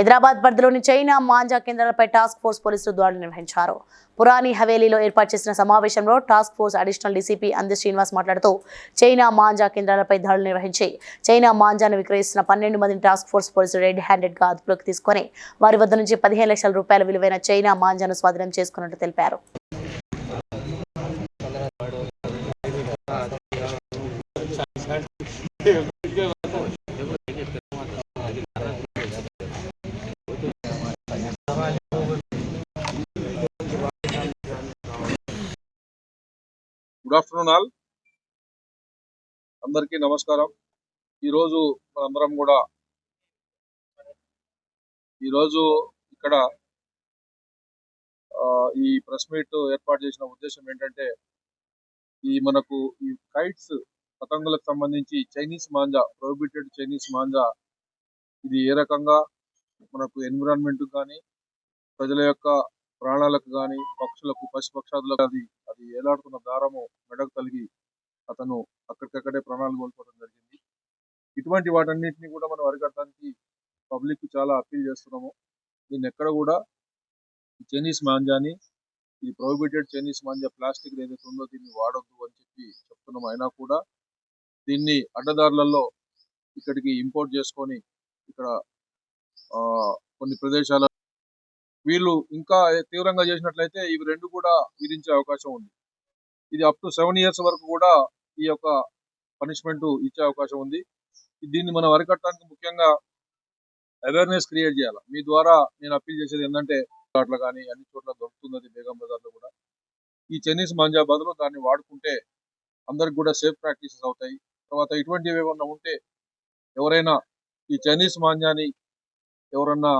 హైదరాబాద్ పరిధిలోని చైనా మాంజా కేంద్రాలపై task force పోలీసులు దాడులు నిర్వహించారు. పురాణి హవేలీలో ఏర్పాటు చేసిన సమావేశంలో టాస్క్ ఫోర్స్ అడిషనల్ డీసీపీ అంది శ్రీనివాస్ మాట్లాడుతూ చైనా మాంజా కేంద్రాలపై దాడులు నిర్వహించి చైనా మాంజాను విక్రయిస్తున్న పన్నెండు మందిని టాస్క్ ఫోర్స్ పోలీసులు రెడ్ హ్యాండెడ్గా అదుపులోకి తీసుకొని వారి వద్ద నుంచి పదిహేను లక్షల రూపాయల విలువైన చైనా మాంజాను స్వాధీనం చేసుకున్నట్టు తెలిపారు. Good afternoon all. అందరికీ నమస్కారం. ఈరోజు మనందరం కూడా ఈరోజు ఇక్కడ ఆ, ఈ ప్రెస్ మీట్ ఏర్పాటు చేసిన ఉద్దేశం ఏంటంటే ఈ మనకు ఈ కైట్స్ పతంగులకు సంబంధించి Chinese manja prohibited Chinese manja ఇది ఏ రకంగా మనకు ఎన్విరాన్మెంట్ కానీ ప్రజల యొక్క ప్రాణాలకు కానీ పక్షులకు పశుపక్షాదులకు అది అది ఏలాడుతున్న దారము మెడకు కలిగి అతను అక్కడికక్కడే ప్రాణాలు కోల్పోవడం జరిగింది. ఇటువంటి వాటన్నిటిని కూడా మనం అరికట్టడానికి పబ్లిక్ చాలా అప్పీల్ చేస్తున్నాము. దీన్ని ఎక్కడ కూడా ఈ చైనీస్ మాంజాని ఈ ప్రొహిబిటెడ్ చైనీస్ మాంజా ప్లాస్టిక్ ఏదైతే ఉందో దీన్ని వాడొద్దు అని చెప్పి చెప్తున్నాం అయినా కూడా దీన్ని అడ్డదారులలో ఇక్కడికి ఇంపోర్ట్ చేసుకొని ఇక్కడ ఆ, కొన్ని ప్రదేశాల వీళ్ళు ఇంకా తీవ్రంగా చేసినట్లయితే ఇవి రెండు కూడా విధించే అవకాశం ఉంది. ఇది అప్ టు సెవెన్ ఇయర్స్ వరకు కూడా ఈ యొక్క పనిష్మెంట్ ఇచ్చే అవకాశం ఉంది. దీన్ని మనం అరికట్టడానికి ముఖ్యంగా అవేర్నెస్ క్రియేట్ చేయాలి? మీ ద్వారా నేను అప్పీల్ చేసేది ఏంటంటే అట్లా కానీ అన్ని చోట్ల దొరుకుతుంది బేగం బజార్లో కూడా. ఈ చైనీస్ మాంజా బదులు దాన్ని వాడుకుంటే అందరికి కూడా సేఫ్ ప్రాక్టీసెస్ అవుతాయి. తర్వాత ఇటువంటివి ఏమన్నా ఉంటే ఎవరైనా ఈ చైనీస్ మాంజాని ఎవరన్నా